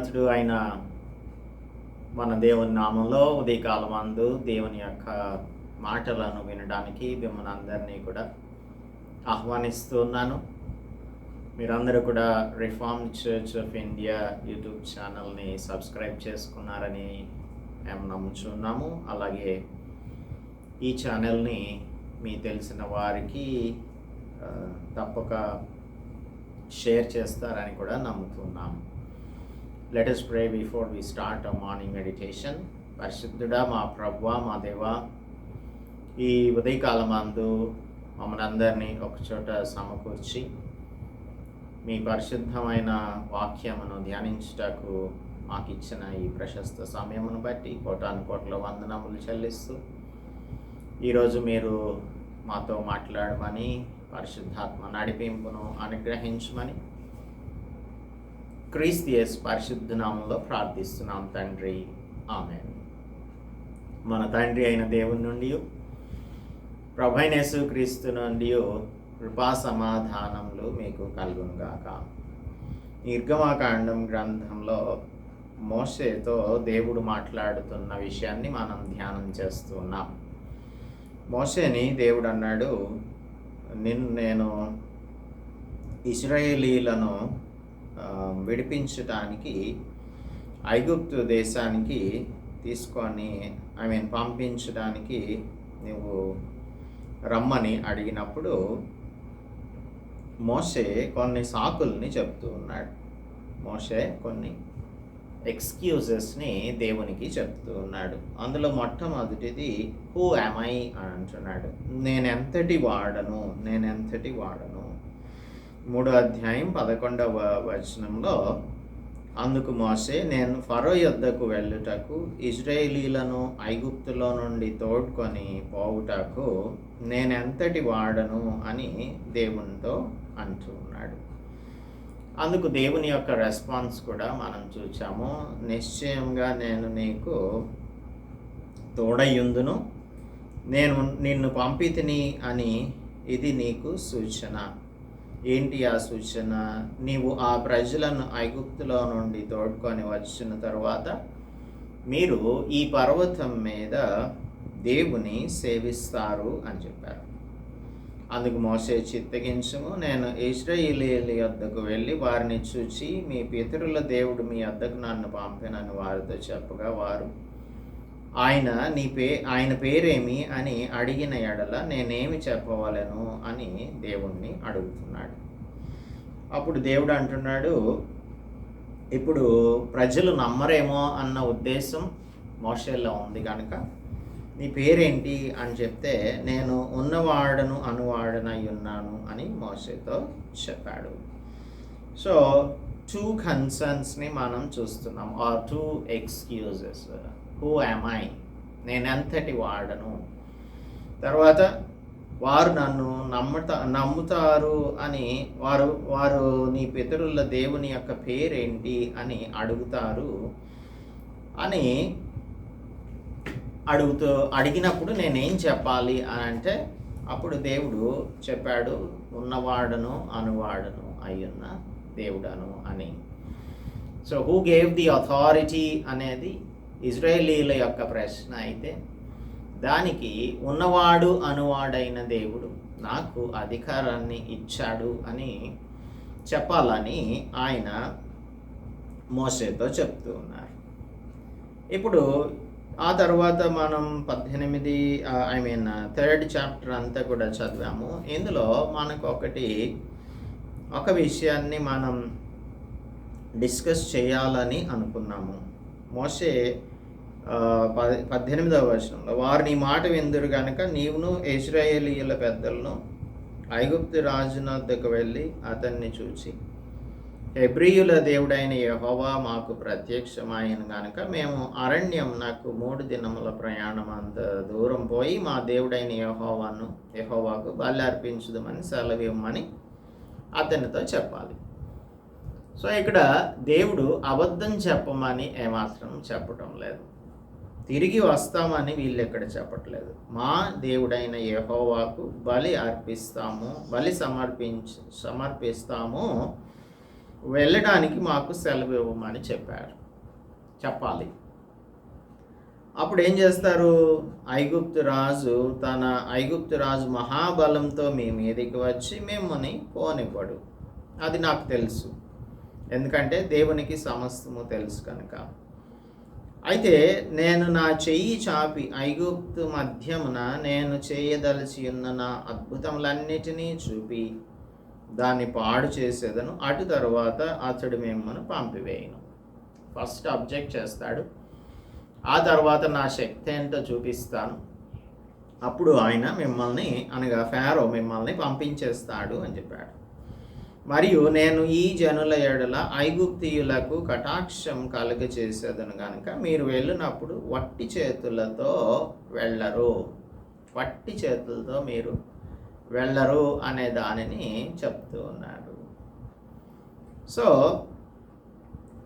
మహాపరిశుద్ధుడు ఆయన మన దేవుని నామంలో ఉదయకాలం అందు దేవుని యొక్క మాటలను వినడానికి మిమ్మల్ని అందరినీ కూడా ఆహ్వానిస్తున్నాను మీరందరూ కూడా Reform Church of India YouTube ఛానల్ని సబ్స్క్రైబ్ చేసుకున్నారని మేము నమ్ముచున్నాము. అలాగే ఈ ఛానల్ని మీ తెలిసిన వారికి తప్పక షేర్ చేస్తారని కూడా నమ్ముతున్నాము. Let us pray before we start a morning meditation పరిశుద్ధుడా మా ప్రభు మా దేవ ఈ ఉదయకాలం అందు మమ్మల్ని అందరినీ ఒకచోట సమకూర్చి మీ పరిశుద్ధమైన వాక్యమును ధ్యానించుటకు మాకు ఇచ్చిన ఈ ప్రశస్త సమయమును బట్టి కోటాను కోట్ల వందనములు చెల్లిస్తూ ఈరోజు మీరు మాతో మాట్లాడమని పరిశుద్ధాత్మ నడిపింపును అనుగ్రహించమని క్రీస్తియస్ పరిశుద్ధ నామంలో ప్రార్థిస్తున్నాం తండ్రి. ఆమె మన తండ్రి అయిన దేవుని నుండి ప్రభైనేసు క్రీస్తు నుండి కృపా సమాధానములు మీకు కలుగునుగాక. నిర్గమాకాండం గ్రంథంలో మోషేతో దేవుడు మాట్లాడుతున్న విషయాన్ని మనం ధ్యానం చేస్తున్నాం. మోషేని దేవుడు అన్నాడు నిన్ను నేను ఇస్రాయేలీలను విడిపించటానికి ఐగుప్తు దేశానికి తీసుకొని ఐ మీన్ పంపించడానికి నువ్వు రమ్మని అడిగినప్పుడు మోసే కొన్ని సాకుల్ని చెప్తూ ఉన్నాడు. మోసే కొన్ని ఎక్స్క్యూజెస్ని దేవునికి చెప్తూ ఉన్నాడు. అందులో మొట్టమొదటిది హూ ఐ అని అంటున్నాడు. నేనెంతటి వాడను? నేనెంతటి వాడను? మూడో అధ్యాయం పదకొండవ వచనంలో అందుకు మోసే నేను ఫరో యొద్దకు వెళ్ళుటకు ఇజ్రాయేలీలను ఐగుప్తులో నుండి తోడ్కొని పోవుటకు నేనెంతటి వాడను అని దేవునితో అంటున్నాడు అందుకు దేవుని యొక్క రెస్పాన్స్ కూడా మనం చూచాము. నిశ్చయంగా నేను నీకు తోడయ్యుందును. నేను నిన్ను పంపితిని అని ఇది నీకు సూచన. ఏంటి ఆ సూచన? నీవు ఆ ప్రజలను ఐగుప్తులో నుండి తోడుకొని వచ్చిన తర్వాత మీరు ఈ పర్వతం మీద దేవుని సేవిస్తారు అని చెప్పారు. అందుకు మోసే చిత్తగించము నేను ఇజ్రాయిలీల యొద్దకు వెళ్ళి వారిని చూచి మీ పితరుల దేవుడు మీ వద్దకు నన్ను పంపినని వారితో చెప్పగా వారు ఆయన నీ పే ఆయన పేరేమి అని అడిగిన ఎడల నేనేమి చెప్పవలను అని దేవుణ్ణి అడుగుతున్నాడు. అప్పుడు దేవుడు అంటున్నాడు ఇప్పుడు ప్రజలు నమ్మరేమో అన్న ఉద్దేశం మోషేలో ఉంది కనుక నీ పేరేంటి అని చెప్తే నేను ఉన్నవాడను అనువాడనై ఉన్నాను అని మోసేతో చెప్పాడు. సో టూ కన్సర్న్స్ని మనం చూస్తున్నాం or two excuses who am I నేనెంతటి వాడను? తర్వాత వారు నన్ను నమ్ముతా నమ్ముతారు అని వారు వారు నీ పితరుల దేవుని యొక్క పేరేంటి అని అడుగుతారు అని అడుగుతూ అడిగినప్పుడు నేనేం చెప్పాలి అని అంటే అప్పుడు దేవుడు చెప్పాడు ఉన్నవాడను అనువాడను అయ్యున్న దేవుడను అని. So who gave the authority అనేది ఇజ్రాయేలీల యొక్క ప్రశ్న అయితే దానికి ఉన్నవాడు అనువాడైన దేవుడు నాకు అధికారాన్ని ఇచ్చాడు అని చెప్పాలని ఆయన మోసేతో చెప్తూ ఉన్నారు. ఇప్పుడు ఆ తర్వాత మనం పద్దెనిమిది ఐ మీన్ థర్డ్ చాప్టర్ అంతా కూడా చదివాము. ఇందులో మనకు ఒకటి ఒక విషయాన్ని మనం డిస్కస్ చేయాలని అనుకున్నాము. మోసే పద్దెనిమిదవ వచనంలో వారు నీ మాట విందురు కనుక నీవును ఇజ్రాయేలీయుల పెద్దలను ఐగుప్తు రాజున వెళ్ళి అతన్ని చూచి హెబ్రియుల దేవుడైన యహోవా మాకు ప్రత్యక్షమైన కనుక మేము అరణ్యం నాకు మూడు దినముల ప్రయాణం అంత దూరం పోయి మా దేవుడైన యహోవాను యహోవాకు బలి అర్పించుదామని సెలవివ్వమని అతనితో చెప్పాలి. సో ఇక్కడ దేవుడు అబద్ధం చెప్పమని ఏమాత్రం చెప్పటం లేదు. తిరిగి వస్తామని వీళ్ళు ఎక్కడ చెప్పట్లేదు. మా దేవుడైన యహోవాకు బలి అర్పిస్తాము బలి సమర్పించ సమర్పిస్తాము. వెళ్ళడానికి మాకు సెలవు ఇవ్వమని చెప్పారు. చెప్పాలి. అప్పుడు ఏం చేస్తారు? ఐగుప్తు రాజు తన ఐగుప్తు రాజు మహాబలంతో మీ మీదకి వచ్చి మిమ్మల్ని పోనివ్వడు. అది నాకు తెలుసు. ఎందుకంటే దేవునికి సమస్తము తెలుసు కనుక. అయితే నేను నా చెయ్యి చాపి ఐగుప్తు మధ్యమున నేను చేయదలిచి ఉన్న నా అద్భుతములన్నిటినీ చూపి దాన్ని పాడు చేసేదను. అటు తరువాత అతడు మిమ్మల్ని పంపివేయను. ఫస్ట్ అబ్జెక్ట్ చేస్తాడు. ఆ తర్వాత నా శక్తి ఏంటో చూపిస్తాను. అప్పుడు ఆయన మిమ్మల్ని అనగా ఫారో మిమ్మల్ని పంపించేస్తాడు అని చెప్పాడు. మరియు నేను ఈ జనుల ఎడల ఐగుప్తియులకు కటాక్షం కలుగ చేసేదను కనుక మీరు వెళ్ళినప్పుడు వట్టి చేతులతో వెళ్ళరు. వట్టి చేతులతో మీరు వెళ్ళరు అనే దానిని చెప్తూ ఉన్నాడు. సో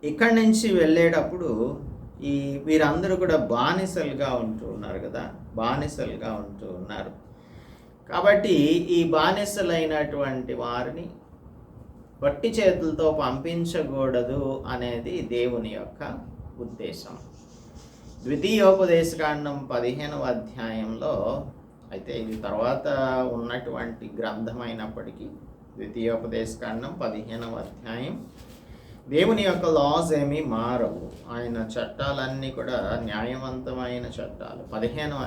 ఇక్కడి నుంచి వెళ్ళేటప్పుడు ఈ వీరందరూ కూడా బానిసలుగా ఉంటూ ఉన్నారు కదా బానిసలుగా ఉంటూ ఉన్నారు. కాబట్టి ఈ బానిసలైనటువంటి వారిని వట్టి చేతులతో పంపించకూడదు అనేది దేవుని యొక్క ఉద్దేశం. ద్వితీయోపదేశకాండం పదిహేనవ అధ్యాయంలో అయితే ఇది తర్వాత ఉన్నటువంటి గ్రంథమైనప్పటికీ ద్వితీయోపదేశకాండం పదిహేనవ అధ్యాయం దేవుని యొక్క లాస్ ఏమీ మారవు. ఆయన చట్టాలన్నీ కూడా న్యాయవంతమైన చట్టాలు. పదిహేనవ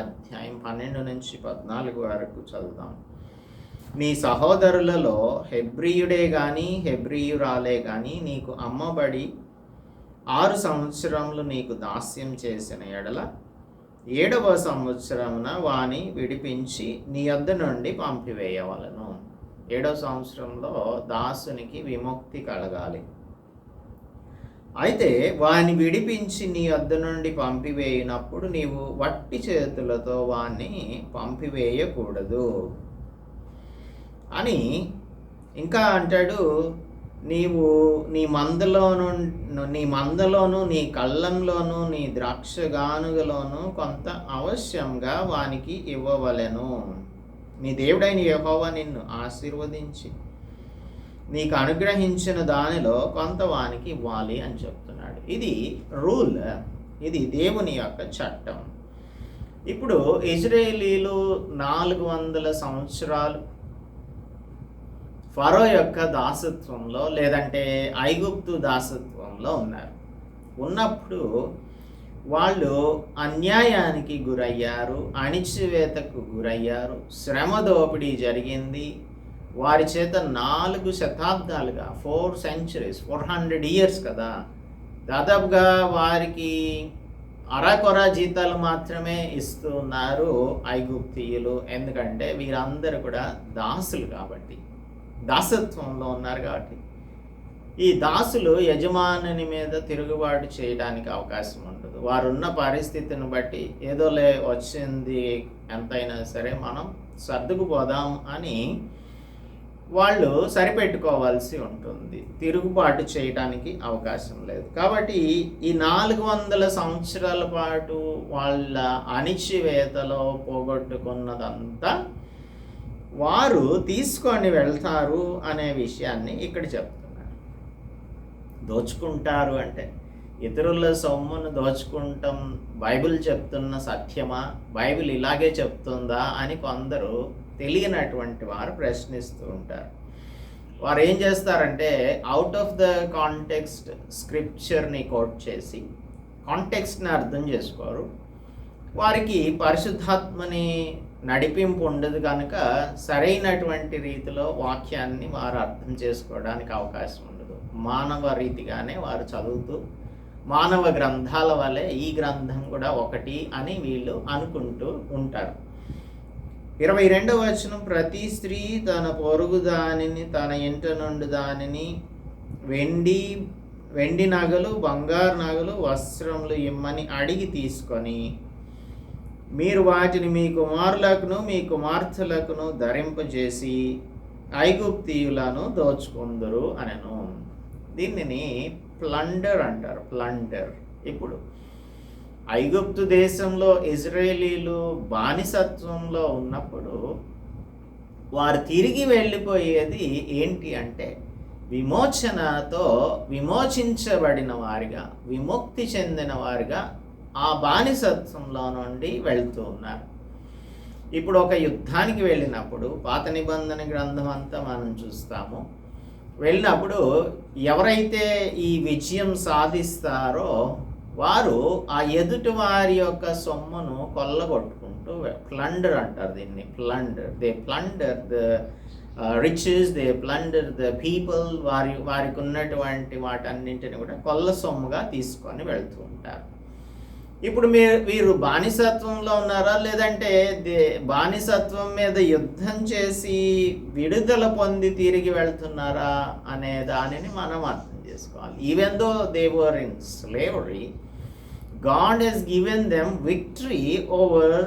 అధ్యాయం పన్నెండు నుంచి పద్నాలుగు వరకు చదువుదాం. నీ సహోదరులలో హెబ్రియుడే కానీ హెబ్రియురాలే కానీ నీకు అమ్మబడి ఆరు సంవత్సరములు నీకు దాస్యం చేసిన ఎడల ఏడవ సంవత్సరమున వాని విడిపించి నీ వద్ద నుండి పంపివేయవలను. ఏడవ సంవత్సరంలో దాసునికి విముక్తి కలగాలి. అయితే వాని విడిపించి నీ వద్ద నుండి పంపివేయినప్పుడు నీవు వట్టి చేతులతో వాణ్ణి పంపివేయకూడదు. అని ఇంకా అంటాడు నీవు నీ మందలోను నీ మందలోను నీ కళ్ళంలోను నీ ద్రాక్ష గానుగలోను కొంత అవశ్యంగా వానికి ఇవ్వవలెను. నీ దేవుడైన యహోవా నిన్ను ఆశీర్వదించి నీకు అనుగ్రహించిన దానిలో కొంత వానికి ఇవ్వాలి అని చెప్తున్నాడు. ఇది రూల్. ఇది దేవుని యొక్క చట్టం. ఇప్పుడు ఇజ్రాయేలీలు నాలుగు వందల సంవత్సరాలు ఫరో యొక్క దాసత్వంలో లేదంటే ఐగుప్తు దాసత్వంలో ఉన్నారు. ఉన్నప్పుడు వాళ్ళు అన్యాయానికి గురయ్యారు అణిచివేతకు గురయ్యారు శ్రమ దోపిడీ జరిగింది. వారి చేత నాలుగు శతాబ్దాలుగా four centuries four hundred years కదా. దాదాపుగా వారికి అరకొర జీతాలు మాత్రమే ఇస్తున్నారు ఐగుప్తీయులు. ఎందుకంటే వీరందరూ కూడా దాసులు కాబట్టి. దాసత్వంలో ఉన్నారు కాబట్టి. ఈ దాసులు యజమానుని మీద తిరుగుబాటు చేయడానికి అవకాశం ఉండదు. వారున్న పరిస్థితిని బట్టి ఏదోలే వచ్చింది ఎంతైనా సరే మనం సర్దుకుపోదాం అని వాళ్ళు సరిపెట్టుకోవాల్సి ఉంటుంది. తిరుగుబాటు చేయడానికి అవకాశం లేదు. కాబట్టి ఈ నాలుగు వందల సంవత్సరాల పాటు వాళ్ళ అణిచివేతలో పోగొట్టుకున్నదంతా వారు తీసుకొని వెళ్తారు అనే విషయాన్ని ఇక్కడ చెప్తున్నారు. దోచుకుంటారు అంటే ఇతరుల సొమ్మును దోచుకుంటాం బైబిల్ చెప్తున్న సత్యమా బైబిల్ ఇలాగే చెప్తుందా అని కొందరు తెలియనటువంటి వారు ప్రశ్నిస్తూ ఉంటారు. వారు ఏం చేస్తారంటే అవుట్ ఆఫ్ ద కాంటెక్స్ట్ స్క్రిప్చర్ని కోట్ చేసి కాంటెక్స్ట్ని అర్థం చేసుకోరు. వారికి పరిశుద్ధాత్మని నడిపింపు ఉండదు కనుక సరైనటువంటి రీతిలో వాక్యాన్ని వారు అర్థం చేసుకోవడానికి అవకాశం ఉండదు. మానవ రీతిగానే వారు చదువుతూ మానవ గ్రంథాల వలె ఈ గ్రంథం కూడా ఒకటి అని వీళ్ళు అనుకుంటూ ఉంటారు. ఇరవై రెండవ వచనం ప్రతి స్త్రీ తన పొరుగు దానిని తన ఇంట నుండి దానిని వెండి వెండి నగలు బంగారు నగలు వస్త్రములు ఇమ్మని అడిగి తీసుకొని మీరు వాటిని మీ కుమారులకును మీ కుమార్తెలకును ధరింపజేసి ఐగుప్తీయులను దోచుకుందరు అనను. దీనిని ప్లండర్ అంటారు. ప్లండర్. ఇప్పుడు ఐగుప్తు దేశంలో ఇజ్రాయేలీలు బానిసత్వంలో ఉన్నప్పుడు వారు తిరిగి వెళ్ళిపోయేది ఏంటి అంటే విమోచనతో విమోచించబడిన వారిగా విముక్తి చెందిన వారిగా ఆ బానిసత్వంలో నుండి వెళ్తూ ఉన్నారు. ఇప్పుడు ఒక యుద్ధానికి వెళ్ళినప్పుడు పాత నిబంధన గ్రంథం అంతా మనం చూస్తాము. వెళ్ళినప్పుడు ఎవరైతే ఈ విజయం సాధిస్తారో వారు ఆ ఎదుటి వారి యొక్క సొమ్మును కొల్లగొట్టుకుంటూ ప్లండర్ అంటారు దీన్ని plunder they plunder the riches they plunder the people వారి వారికి ఉన్నటువంటి వాటన్నింటిని కూడా కొల్ల సొమ్ముగా తీసుకొని వెళ్తూ ఉంటారు. ఇప్పుడు మీరు వీరు బానిసత్వంలో ఉన్నారా? లేదంటే దే బానిసత్వం మీద యుద్ధం చేసి విడుదల పొంది తిరిగి వెళ్తున్నారా అనే దానిని మనం అర్థం చేసుకోవాలి. Even though they were in slavery God has given them victory over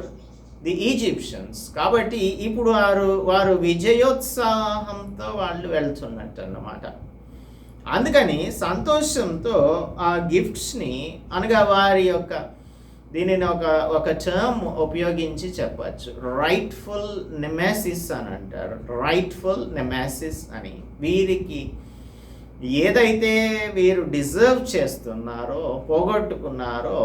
the Egyptians కాబట్టి ఇప్పుడు వారు వారు విజయోత్సాహంతో వాళ్ళు వెళ్తున్నట్టు అన్నమాట అందుకని సంతోషంతో ఆ గిఫ్ట్స్ని అనగా వారి యొక్క దీనిని ఒక ఒక టర్మ్ ఉపయోగించి చెప్పచ్చు. రైట్ఫుల్ నెమాసిస్ అని అంటారు. రైట్ఫుల్ నెమాసిస్ అని. వీరికి ఏదైతే వీరు డిజర్వ్ చేస్తున్నారో పోగొట్టుకున్నారో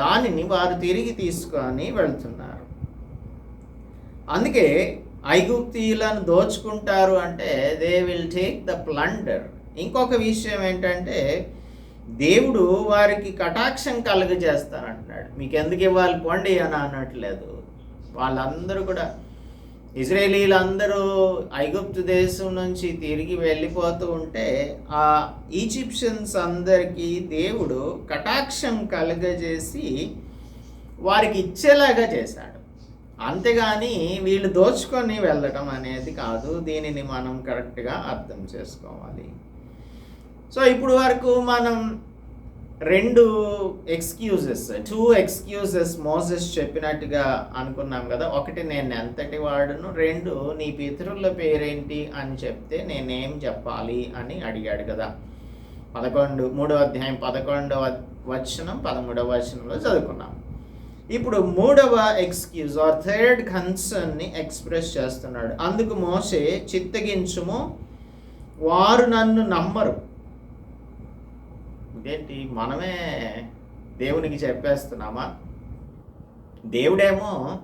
దానిని వారు తిరిగి తీసుకొని వెళ్తున్నారు. అందుకే ఐగుప్తీయులను దోచుకుంటారు అంటే they will take the plunder ఇంకొక విషయం ఏంటంటే దేవుడు వారికి కటాక్షం కలుగజేస్తానంటున్నాడు. మీకు ఎందుకు ఇవ్వాలి పోండి అని అనట్లేదు వాళ్ళందరూ కూడా ఇజ్రాయేలీలందరూ ఐగుప్తు దేశం నుంచి తిరిగి వెళ్ళిపోతూ ఉంటే ఆ ఈజిప్షియన్స్ అందరికీ దేవుడు కటాక్షం కలుగజేసి వారికి ఇచ్చేలాగా చేశాడు. అంతేగాని వీళ్ళు దోచుకొని వెళ్ళటం అనేది కాదు. దీనిని మనం కరెక్ట్గా అర్థం చేసుకోవాలి. సో ఇప్పుడు వరకు మనం రెండు ఎక్స్క్యూజెస్ టూ ఎక్స్క్యూజెస్ మోసెస్ చెప్పినట్టుగా అనుకున్నాం కదా. ఒకటి నేను ఎంతటి వాడును రెండు నీ పితరుల పేరేంటి అని చెప్తే నేనేం చెప్పాలి అని అడిగాడు కదా. పదకొండు మూడవ అధ్యాయం పదకొండవ వచనం పదమూడవ వచనంలో చదువుకున్నాం. ఇప్పుడు మూడవ ఎక్స్క్యూజ్ ఆర్ థర్డ్ కన్సర్న్ని ఎక్స్ప్రెస్ చేస్తున్నాడు. అందుకు మోసే చిత్తగించుము వారు నన్ను నమ్మరు. ఇదేంటి? మనమే దేవునికి చెప్పేస్తున్నామా? దేవుడేమో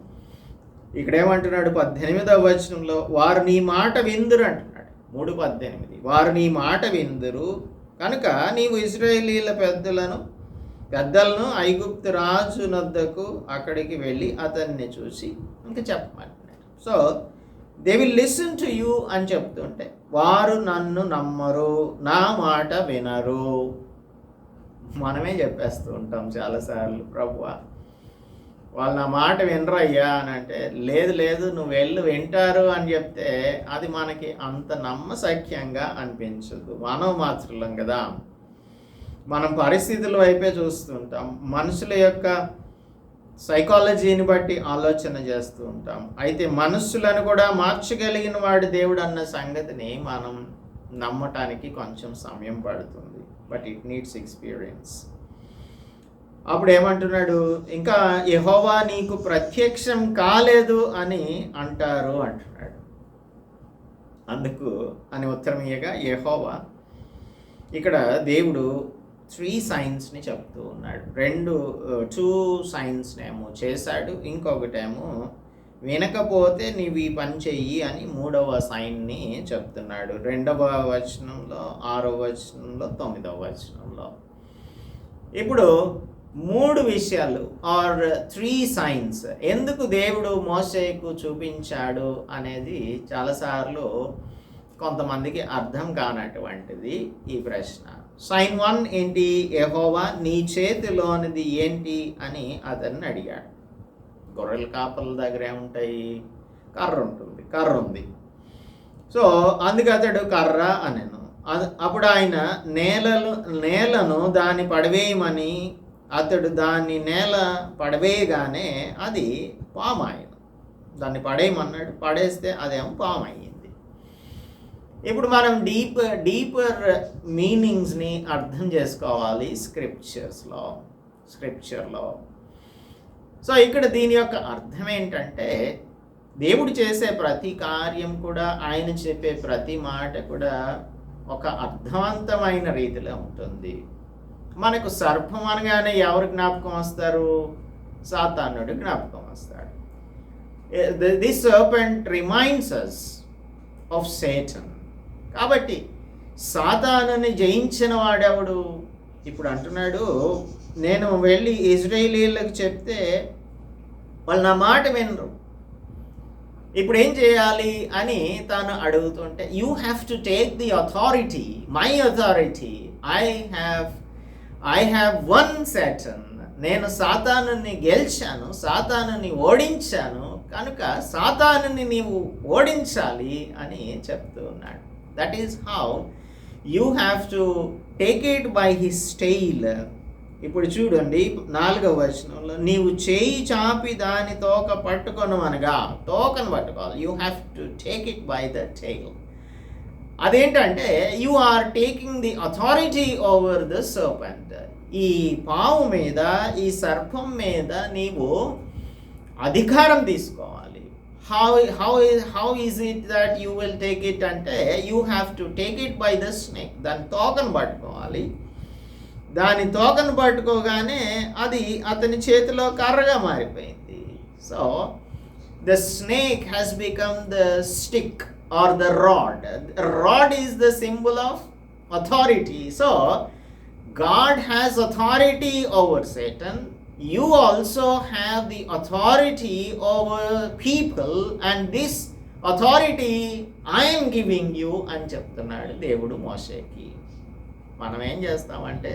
ఇక్కడేమంటున్నాడు? పద్దెనిమిదవ వచనంలో వారు నీ మాట విందురు అంటున్నాడు. మూడు పద్దెనిమిది. వారు నీ మాట విందురు. కనుక నీవు ఇస్రాయేలీల పెద్దలను పెద్దలను ఐగుప్తు రాజు నద్దకు అక్కడికి వెళ్ళి అతన్ని చూసి ఇంకా చెప్పమంటున్నాడు. So they will listen to you అని చెప్తుంటే వారు నన్ను నమ్మరు నా మాట వినరు. మనమే చెప్పేస్తూ ఉంటాం చాలాసార్లు ప్రభు వాళ్ళు నా మాట వినరయ్యా అని అంటే లేదు లేదు నువ్వు వెళ్ళు వింటారు అని చెప్తే అది మనకి అంత నమ్మసఖ్యంగా అనిపించదు. మనం మాత్రం కదా. మనం పరిస్థితుల వైపే చూస్తుంటాం మనుషుల యొక్క సైకాలజీని బట్టి ఆలోచన చేస్తూ ఉంటాం. అయితే మనుషులను కూడా మార్చగలిగిన వాడు దేవుడు అన్న సంగతిని మనం నమ్మటానికి కొంచెం సమయం పడుతుంది. But it needs experience. అప్పుడు ఏమంటున్నాడు ఇంకా యహోవా నీకు ప్రత్యక్షం కాలేదు అని అంటారు అంటున్నాడు. అందుకు అని ఉత్తరం ఇయ్యగా యహోవా ఇక్కడ దేవుడు త్రీ సైన్స్ని చెప్తూ ఉన్నాడు. రెండు uh, టూ సైన్స్నేమో చేశాడు ఇంకొకటేమో వినకపోతే నీవు ఈ పని చెయ్యి అని మూడవ సైన్ని చెప్తున్నాడు. రెండవ వచనంలో ఆరవ వచనంలో తొమ్మిదవ వచనంలో. ఇప్పుడు మూడు విషయాలు ఆర్ త్రీ సైన్స్. ఎందుకు దేవుడు మోసేకు చూపించాడు అనేది చాలాసార్లు కొంతమందికి అర్థం కానటువంటిది ఈ ప్రశ్న. సైన్ వన్ ఏంటి? ఎహోవా నీ చేతిలోనిది ఏంటి? అని అతన్ని అడిగాడు. గొర్రెల కాపల దగ్గర ఏముంటాయి? కర్ర ఉంటుంది కర్ర ఉంది. సో అందుకే అతడు కర్ర అనెను. అప్పుడు ఆయన నేలలు నేలను దాన్ని పడవేయమని అతడు దాన్ని నేల పడవేయగానే అది పామాయను. దాన్ని పడేయమన్నాడు పడేస్తే అదేమో పామ్ అయ్యింది ఇప్పుడు మనం డీప్ డీపర్ మీనింగ్స్ని అర్థం చేసుకోవాలి స్క్రిప్చర్స్లో స్క్రిప్చర్లో. సో ఇక్కడ దీని యొక్క అర్థం ఏంటంటే దేవుడు చేసే ప్రతి కార్యం కూడా ఆయన చెప్పే ప్రతి మాట కూడా ఒక అర్థవంతమైన రీతిలో ఉంటుంది. మనకు సర్పం అనగానే ఎవరు జ్ఞాపకం వస్తారు? సాతానుడు జ్ఞాపకం వస్తాడు. This serpent reminds us of Satan కాబట్టి సాతానుని జయించిన వాడెవడు? ఇప్పుడు అంటున్నాడు నేను వెళ్ళి ఇజ్రాయేలీలకు చెప్తే వాళ్ళు నా మాట వినరు. ఇప్పుడు ఏం చేయాలి అని తాను అడుగుతుంటే you have to take the authority my authority I have I have won Satan నేను సాతానుని గెలిచాను సాతానుని ఓడించాను. కనుక సాతానుని నీవు ఓడించాలి అని చెప్తూ ఉన్నాడు. That is how you have to take it by his style ఇప్పుడు చూడండి నాలుగవ వచనంలో నీవు చేయి చాపి దాని తోక పట్టుకొను అనగా తోకను పట్టుకోవాలి. You have to take it by the tail అదేంటంటే you are taking the authority over the serpent ఈ పావు మీద ఈ సర్పం మీద నీవు అధికారం తీసుకోవాలి. How how how is it that you will take it అంటే you have to take it by the snake దాని తోకను పట్టుకోవాలి. దాని తోకను పట్టుకోగానే అది అతని చేతిలో కర్రగా మారిపోయింది. So the snake has become the stick or the rod rod is the symbol of authority so God has authority over Satan you also have the authority over people and this authority I am giving you అని చెప్తున్నాడు దేవుడు మోషేకి. మనం ఏం చేస్తామంటే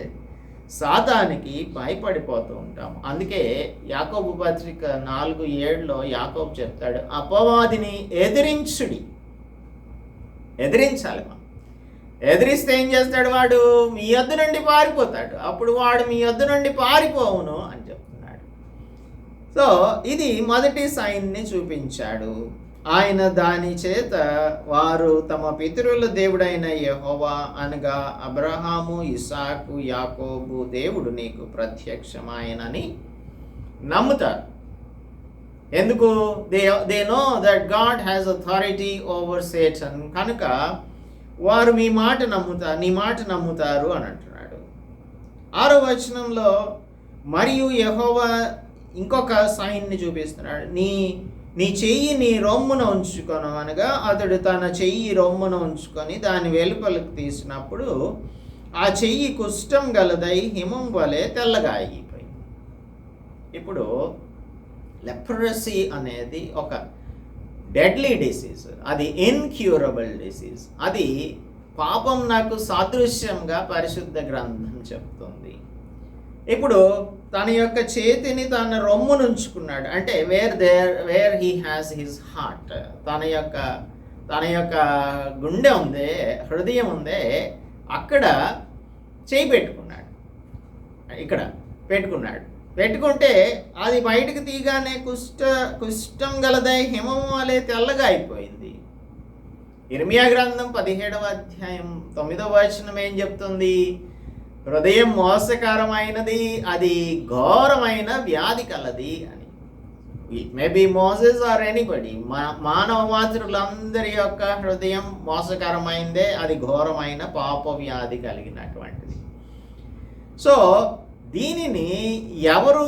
సాతానికి భయపడిపోతూ ఉంటాం. అందుకే యాకోబు పత్రిక నాలుగు ఏడులో యాకోబు చెప్తాడు అపవాదిని ఎదిరించుడి. ఎదిరించాలి మనం. ఎదిరిస్తే ఏం చేస్తాడు వాడు? మీ యొద్ద నుండి పారిపోతాడు. అప్పుడు వాడు మీ యొద్ద నుండి పారిపోవును అని చెప్తున్నాడు. సో ఇది మొదటి సైన్ని చూపించాడు. ఆయన దాని చేత వారు తమ పితరుల దేవుడైన యహోవా అనగా అబ్రహాము ఇసాకు యాకోబు దేవుడు నీకు ప్రత్యక్షమాయనని నమ్ముతారు. ఎందుకు? They they know that God has authority over Satan కనుక వారు మీ మాట నమ్ముతారు నీ మాట నమ్ముతారు అని అంటున్నాడు. ఆరో వచనంలో మరియు యహోవా ఇంకొక సైన్ని చూపిస్తున్నాడు. నీ నీ చెయ్యి నీ రొమ్మున ఉంచుకొను అనగా అతడు తన చెయ్యి రొమ్మున ఉంచుకొని దాని వెలుపలకు తీసినప్పుడు ఆ చెయ్యి కుష్టం గలదై హిమం వలె తెల్లగా అయిపోయింది. ఇప్పుడు లెప్రసీ అనేది ఒక డెడ్లీ డిసీజ్ అది ఇన్క్యూరబుల్ డిసీజ్ అది పాపం నాకు సాదృశ్యంగా పరిశుద్ధ గ్రంథం చెప్తుంది. ఇప్పుడు తన యొక్క చేతిని తన రొమ్ము నుంచుకున్నాడు అంటే where there where he has his heart తన యొక్క తన యొక్క గుండె ఉంది హృదయం ఉందే అక్కడ చేయి పెట్టుకున్నాడు. ఇక్కడ పెట్టుకున్నాడు. పెట్టుకుంటే అది బయటకు తీగానే కుష్ట కుష్టం గలదై హిమం వలె తెల్లగా అయిపోయింది. ఇర్మియా గ్రంథం పదిహేడవ అధ్యాయం తొమ్మిదవ వచనం ఏం చెప్తుంది? హృదయం మోసకరమైనది అది ఘోరమైన వ్యాధి కలది అని. It may be Moses or anybody మా మానవ మాతృలందరి యొక్క హృదయం మోసకరమైందే అది ఘోరమైన పాప వ్యాధి కలిగినటువంటిది. సో దీనిని ఎవరు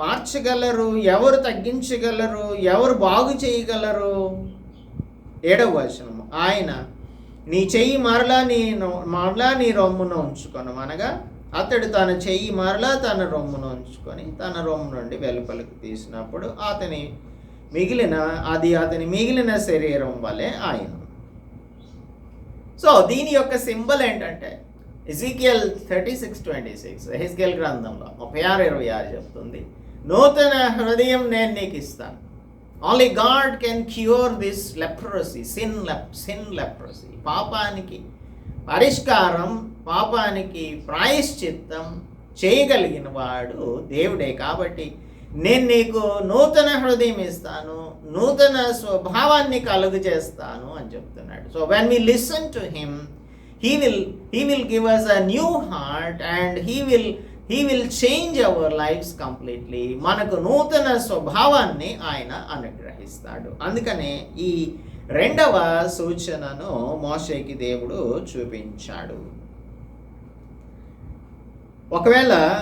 మార్చగలరు ఎవరు తగ్గించగలరు ఎవరు బాగు చేయగలరు? ఏడవ వచనం ఆయన నీ చెయ్యి మరలా నీ మరలా నీ రొమ్మున ఉంచుకొను. అనగా అతడు తన చెయ్యి మరలా తన రొమ్మున ఉంచుకొని తన రొమ్ము నుండి వెలుపలికి తీసినప్పుడు అతని మిగిలిన అది అతని మిగిలిన శరీరం వలె ఆయన సో దీని యొక్క సింబల్ ఏంటంటే Ezekiel thirty six twenty six హెస్కెల్ గ్రంథంలో ముప్పై ఆరు ఇరవై ఆరు చెప్తుంది నూతన హృదయం నేను నీకు ఇస్తాను. Only God can cure this leprosy sin lep sin leprosy పాపానికి పరిష్కారం పాపానికి ప్రాయశ్చిత్తం చేయగలిగిన వాడు దేవుడే. కాబట్టి నేను నీకు నూతన హృదయం ఇస్తాను నూతన స్వభావాన్ని కలుగు చేస్తాను అని చెప్తున్నాడు. So when we listen to him he will he will give us a new heart and he will he will change our lives completely మనకు నూతన స్వభావాన్ని ఆయన అనుగ్రహిస్తాడు. అందుకనే ఈ రెండవ సూచనను మోషేకి దేవుడు చూపించాడు. ఒకవేళ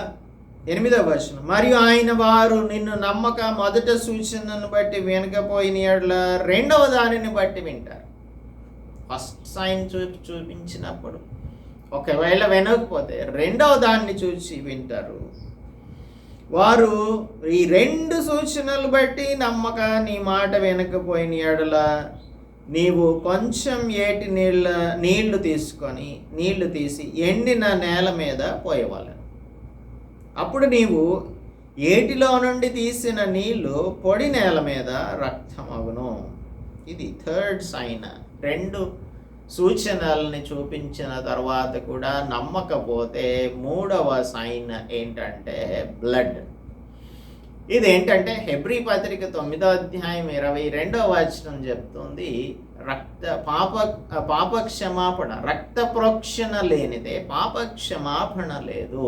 ఎనిమిదవ వచనం మరియు ఆయన వారు నిన్ను నమ్మక మొదట సూచనను బట్టి వినకపోయిన యెడల రెండవ దానిని బట్టి వింటారు. ఫస్ట్ సైన్ చూ చూపించినప్పుడు. ఒకవేళ వినకపోతే రెండవ దాన్ని చూసి వింటారు. వారు ఈ రెండు సూచనలు బట్టి నమ్మక నీ మాట వినకపోయిన ఎడల నీవు కొంచెం ఏటి నీళ్ళ నీళ్ళు తీసుకొని నీళ్ళు తీసి ఎండిన నేల మీద పోయేవాళ్ళను అప్పుడు నీవు ఏటిలో నుండి తీసిన నీళ్ళు పొడి నేల మీద రక్తం అగును ఇది థర్డ్ సైన్. రెండు సూచనల్ని చూపించిన తర్వాత కూడా నమ్మకపోతే మూడవ సైన్ ఏంటంటే బ్లడ్ ఇది ఏంటంటే హెబ్రి పత్రిక తొమ్మిదో అధ్యాయం ఇరవై రెండవ వచనం చెప్తుంది రక్త పాప పాప క్షమాపణ రక్త ప్రోక్షణ లేనిదే పాప క్షమాపణ లేదు.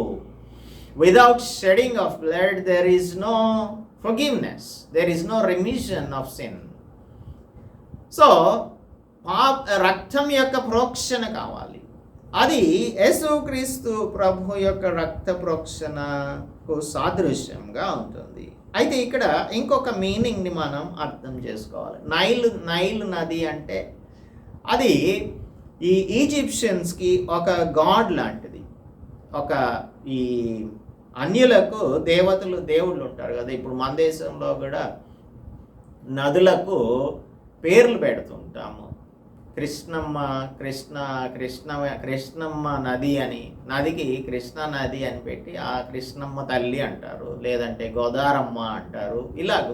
Without shedding of blood there is no forgiveness there is no remission of sin so పాప రక్తం యొక్క ప్రోక్షణ కావాలి. అది యేసుక్రీస్తు ప్రభు యొక్క రక్త ప్రోక్షణకు సాదృశ్యంగా ఉంటుంది. అయితే ఇక్కడ ఇంకొక మీనింగ్ని మనం అర్థం చేసుకోవాలి. నైల్ నైల్ నది అంటే అది ఈ ఈజిప్షియన్స్కి ఒక గాడ్ లాంటిది. ఒక ఈ అన్యులకు దేవతలు దేవుళ్ళు ఉంటారు కదా. ఇప్పుడు మన దేశంలో కూడా నదులకు పేర్లు పెడుతుంటాము. కృష్ణమ్మ కృష్ణ కృష్ణ కృష్ణమ్మ నది అని నదికి కృష్ణ నది అని పెట్టి ఆ కృష్ణమ్మ తల్లి అంటారు లేదంటే గోదారమ్మ అంటారు ఇలాగ.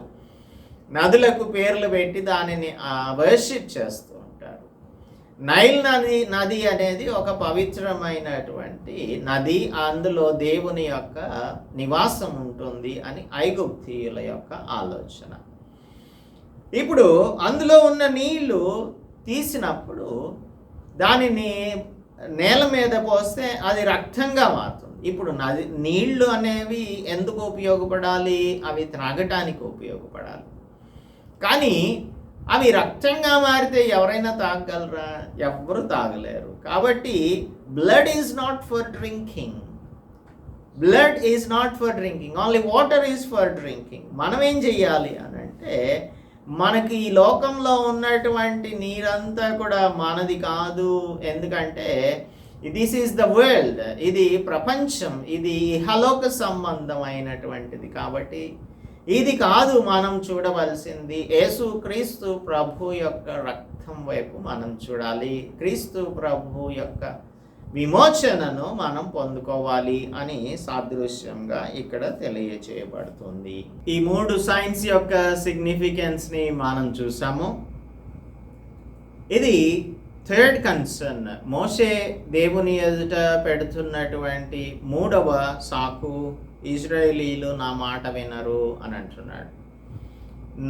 నదులకు పేర్లు పెట్టి దానిని వర్షిప్ చేస్తూ ఉంటారు. నైల్ నది నది అనేది ఒక పవిత్రమైనటువంటి నది అందులో దేవుని యొక్క నివాసం ఉంటుంది అని ఐగుప్తీయుల యొక్క ఆలోచన. ఇప్పుడు అందులో ఉన్న నీళ్ళు తీసినప్పుడు దానిని నేల మీద పోస్తే అది రక్తంగా మారుతుంది. ఇప్పుడు నది నీళ్ళు అనేవి ఎందుకు ఉపయోగపడాలి? అవి త్రాగటానికి ఉపయోగపడాలి. కానీ అవి రక్తంగా మారితే ఎవరైనా తాగలరా ఎవ్వరు తాగలేరు. కాబట్టి blood is not for drinking blood is not for drinking only water is for drinking మనం ఏం చెయ్యాలి అని అంటే మనకి ఈ లోకంలో ఉన్నటువంటి నీరంతా కూడా మనది కాదు. ఎందుకంటే దిస్ ఈజ్ ద వరల్డ్ ఇది ప్రపంచం. ఇది ఇహలోక సంబంధమైనటువంటిది కాబట్టి ఇది కాదు మనం చూడవలసింది. యేసు క్రీస్తు ప్రభు యొక్క రక్తం వైపు మనం చూడాలి. క్రీస్తు ప్రభు యొక్క విమోచనను మనం పొందుకోవాలి అని సాదృశ్యంగా ఇక్కడ తెలియచేయబడుతుంది. ఈ మూడు సైన్స్ యొక్క సిగ్నిఫికెన్స్ని మనం చూసాము. ఇది థర్డ్ కన్సర్న్ మోసే దేవుని ఎదుట పెడుతున్నటువంటి మూడవ సాకు ఇజ్రాయేలీలు నా మాట వినరు అని అంటున్నాడు.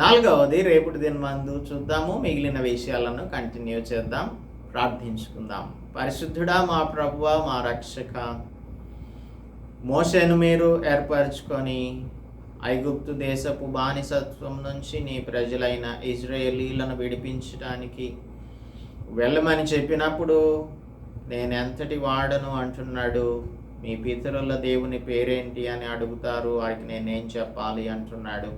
నాలుగవది రేపటి దినమందు చూద్దాము మిగిలిన విషయాలను కంటిన్యూ చేద్దాం ప్రార్థించుకుందాం. పరిశుద్ధుడా మా ప్రభువ మా రక్షక. మోసను మీరు ఏర్పరచుకొని ఐగుప్తు దేశపు బానిసత్వం నుంచి నీ ప్రజలైన ఇజ్రాయేలీలను విడిపించడానికి వెళ్ళమని చెప్పినప్పుడు నేను ఎంతటి వాడను అంటున్నాడు? మీ పితరుల దేవుని పేరేంటి అని అడుగుతారు. వారికి నేనేం చెప్పాలి అంటున్నాడు.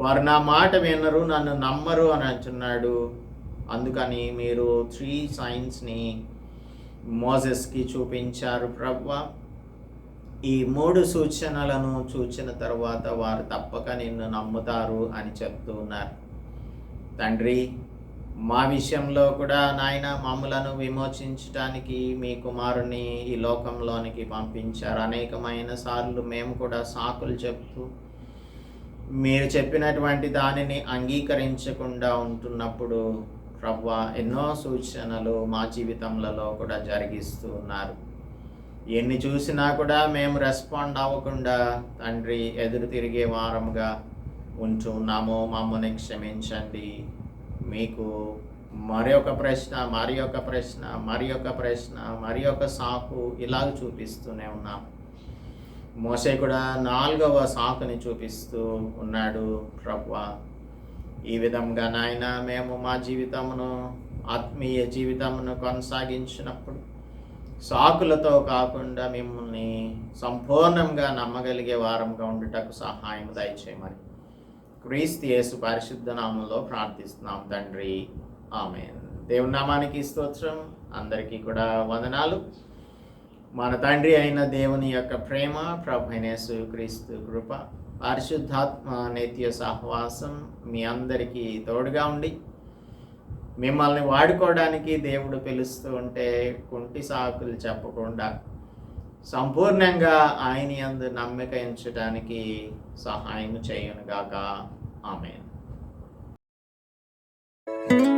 వారు నా మాట వినరు నన్ను నమ్మరు అని అంటున్నాడు. అందుకని మీరు త్రీ సైన్స్ని మోజెస్కి చూపించారు ప్రభు ఈ మూడు సూచనలను చూచిన తర్వాత వారు తప్పక నిన్ను నమ్ముతారు అని చెప్తూ ఉన్నారు. తండ్రి మా విషయంలో కూడా నాయన మమ్మలను విమోచించడానికి మీ కుమారుని ఈ లోకంలోనికి పంపించారు. అనేకమైన సార్లు మేము కూడా సాకులు చెప్తూ మీరు చెప్పినటువంటి దానిని అంగీకరించకుండా ఉంటున్నప్పుడు ప్రభు ఎన్నో సూచనలు మా జీవితంలో కూడా జరిగిస్తూ ఉన్నారు. ఎన్ని చూసినా కూడా మేము రెస్పాండ్ అవ్వకుండా తండ్రి ఎదురు తిరిగే వారముగా ఉంటూ ఉన్నాము. మమ్మల్ని క్షమించండి. మీకు మరి ఒక ప్రశ్న మరి ఒక ప్రశ్న మరి ఒక ప్రశ్న మరి ఒక సాకు ఇలాగ చూపిస్తూనే ఉన్నాం. మోసే కూడా నాలుగవ సాకుని చూపిస్తూ ఉన్నాడు. ప్రభు ఈ విధంగా నాయన మేము మా జీవితమును ఆత్మీయ జీవితమును కొనసాగించినప్పుడు సాకులతో కాకుండా మిమ్మల్ని సంపూర్ణంగా నమ్మగలిగే వారంగా ఉండుటకు సహాయం దయచేయమని క్రీస్తు యేసు పరిశుద్ధ నామంలో ప్రార్థిస్తున్నాం తండ్రి. ఆమె దేవుని నామానికి స్తోత్రం. అందరికీ కూడా వందనాలు. మన తండ్రి అయిన దేవుని యొక్క ప్రేమ ప్రభు క్రీస్తు కృప పరిశుద్ధాత్మ నేత్య సహవాసం మీ అందరికీ తోడుగా ఉండి మిమ్మల్ని వాడుకోవడానికి దేవుడు పిలుస్తూ ఉంటే కుంటి సాకులు చెప్పకుండా సంపూర్ణంగా ఆయన అందు నమ్మిక ఎంచడానికి సహాయం చేయనుగాక. ఆమె thank you